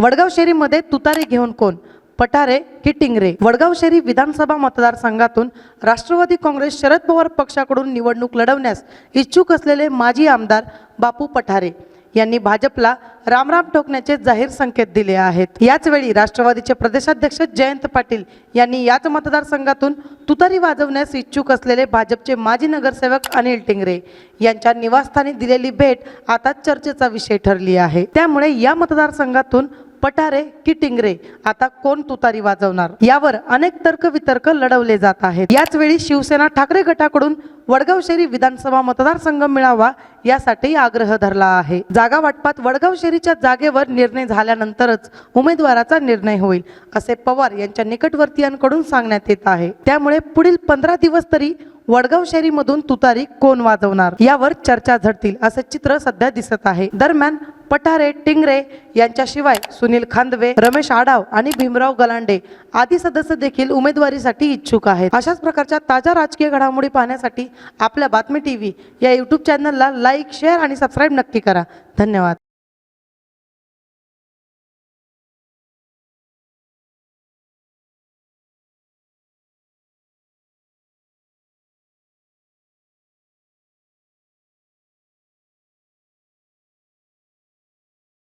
वडगाव शेरीमध्ये तुतारी घेऊन कोण? पठारे की टिंगरे? वडगाव शेरी विधानसभा मतदारसंघातून राष्ट्रवादी काँग्रेस शरद पवार पक्षाकडून निवडणूक लढवण्यास इच्छुक असलेले माजी आमदार बापू पठारे यांनी भाजपला रामराम ठोकण्याचे जाहीर संकेत दिले आहेत. याचवेळी राष्ट्रवादीचे प्रदेशाध्यक्ष जयंत पाटील यांनी याच मतदारसंघातून तुतारी वाजवण्यास इच्छुक असलेले भाजपचे माजी नगरसेवक अनिल टिंगरे यांच्या निवासस्थानी दिलेली भेट आता चर्चेचा विषय ठरली आहे. त्यामुळे या मतदारसंघातून पठारे की टिंगरे? आता कोण तुतारी वाजवणार? यावर अनेक तर्क वितर्क लढवले जात आहेत. याच वेळी शिवसेना ठाकरे गटाकडून वडगाव शेरी विधानसभा मतदारसंघ मिळावा यासाठी आग्रह धरला आहे. जागा वाटपात वडगाव शेरीच्या जागेवर निर्णय झाल्यानंतरच उमेदवाराचा निर्णय होईल असे पवार यांच्या निकटवर्तीयांकडून सांगण्यात येत आहे. त्यामुळे पुढील पंधरा दिवस तरी वडगाव शेरीमधून तुतारी कोण वाजवणार? यावर चर्चा झडतील असे चित्र सध्या दिसत आहे. दरम्यान पठारे टिंगरे यांच्याशिवाय सुनील खांदवे रमेश आढाव आणि भीमराव गलांडे आदी सदस्य देखील उमेदवारीसाठी इच्छुक आहेत. अशाच प्रकारच्या ताज्या राजकीय घडामोडी पाहण्यासाठी आपल्या बातमी टीव्ही या युट्यूब चॅनलला लाईक शेअर आणि सबस्क्राईब नक्की करा. धन्यवाद.